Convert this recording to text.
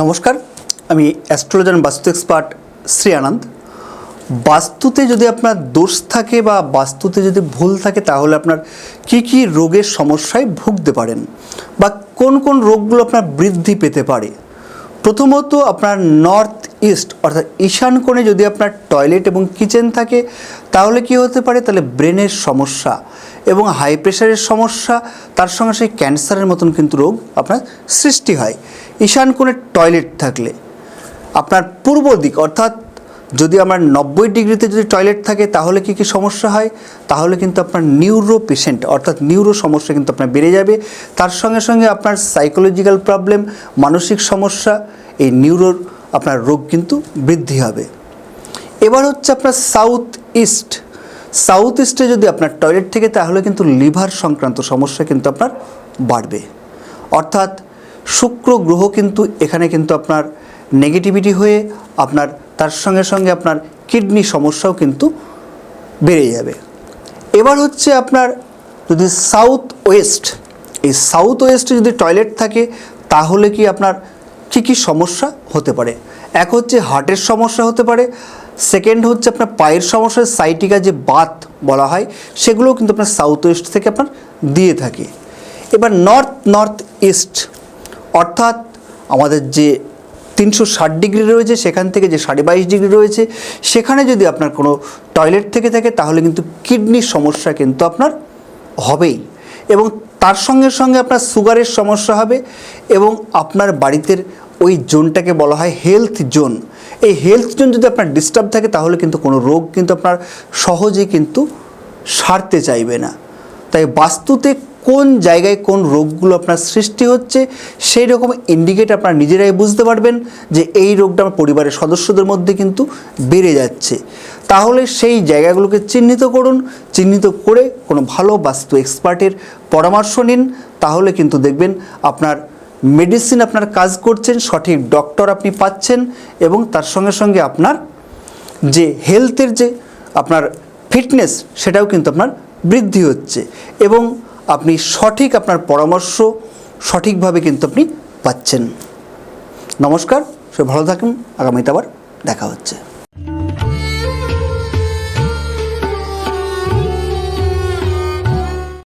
নমস্কার, আমি অ্যাস্ট্রোলজার বাস্তু এক্সপার্ট শ্রী আনন্দ। বাস্তুতে যদি আপনার দোষ থাকে বা বাস্তুতে যদি ভুল থাকে, তাহলে আপনার কি কি রোগের সমস্যায় ভুগতে পারেন বা কোন কোন রোগগুলো আপনার বৃদ্ধি পেতে পারে? প্রথমত আপনার নর্থ ইস্ট, অর্থাৎ ঈশান কোণে যদি আপনার টয়লেট এবং কিচেন থাকে, তাহলে কি হতে পারে? তাহলে ব্রেনের সমস্যা এবং হাই প্রেশারের সমস্যা, তার সঙ্গে সেই ক্যান্সারের মতন কিন্তু রোগ আপনার সৃষ্টি হয়। ঈশান কোণে টয়লেট থাকলে আপনার পূর্ব দিক, অর্থাৎ যদি আমার নব্বই ডিগ্রিতে যদি টয়লেট থাকে, তাহলে কি কি সমস্যা হয়? তাহলে কিন্তু আপনার নিউরো পেশেন্ট, অর্থাৎ নিউরো সমস্যা কিন্তু আপনার বেড়ে যাবে। তার সঙ্গে সঙ্গে আপনার সাইকোলজিক্যাল প্রবলেম, মানসিক সমস্যা, এই নিউরোর আপনার রোগ কিন্তু বৃদ্ধি হবে। এবার হচ্ছে আপনার সাউথ ইস্ট সাউথ ইস্টে যদি আপনার টয়লেট থেকে, তাহলে কিন্তু লিভার সংক্রান্ত সমস্যা কিন্তু আপনার বাড়বে। অর্থাৎ শুক্র গ্রহ কিন্তু এখানে কিন্তু আপনার নেগেটিভিটি হয়ে আপনার, তার সঙ্গে সঙ্গে আপনার কিডনি সমস্যাও কিন্তু বেড়ে যাবে। এবার হচ্ছে আপনার যদি সাউথ ওয়েস্ট এই সাউথ ওয়েস্টে যদি টয়লেট থাকে, তাহলে কি আপনার কী কী সমস্যা হতে পারে? এক হচ্ছে হার্টের সমস্যা হতে পারে সেকেন্ড হচ্ছে আপনার পায়ের সমস্যা সাইটিকা যে বাত বলা হয়, সেগুলোও কিন্তু আপনার সাউথ ওয়েস্ট থেকে আপনার দিয়ে থাকে। এবার নর্থ নর্থ ইস্ট অর্থাৎ আমাদের যে তিনশো ষাট ডিগ্রি রয়েছে, সেখান থেকে যে সাড়ে বাইশ ডিগ্রি রয়েছে, সেখানে যদি আপনার কোনো টয়লেট থেকে থাকে, তাহলে কিন্তু কিডনির সমস্যা কিন্তু আপনার হবেই। এবং তার সঙ্গে সঙ্গে আপনার সুগারের সমস্যা হবে এবং আপনার বাড়িতে ওই জোনটাকে বলা হয় হেলথ জোন। এই হেলথ জোন যদি আপনার ডিস্টার্ব থাকে, তাহলে কিন্তু কোনো রোগ কিন্তু আপনার সহজে কিন্তু সারতে চাইবে না। তাই বাস্তুতে কোন জায়গায় কোন রোগগুলো আপনার সৃষ্টি হচ্ছে, সেই রকম ইন্ডিকেট আপনারা নিজেরাই বুঝতে পারবেন যে এই রোগটা আমার পরিবারের সদস্যদের মধ্যে কিন্তু বেড়ে যাচ্ছে। তাহলে সেই জায়গাগুলোকে চিহ্নিত করুন, চিহ্নিত করে কোনো ভালো বাস্তু এক্সপার্টের পরামর্শ নিন, তাহলে কিন্তু দেখবেন আপনার মেডিসিন আপনার কাজ করছেন, সঠিক ডক্টর আপনি পাচ্ছেন এবং তার সঙ্গে সঙ্গে আপনার যে হেলথের যে আপনার ফিটনেস সেটাও কিন্তু আপনার বৃদ্ধি হচ্ছে এবং আপনি সঠিক আপনার পরামর্শ সঠিকভাবে কিন্তু আপনি পাচ্ছেন। নমস্কার সে ভালো থাকুন, আগামীতে আবার দেখা হচ্ছে।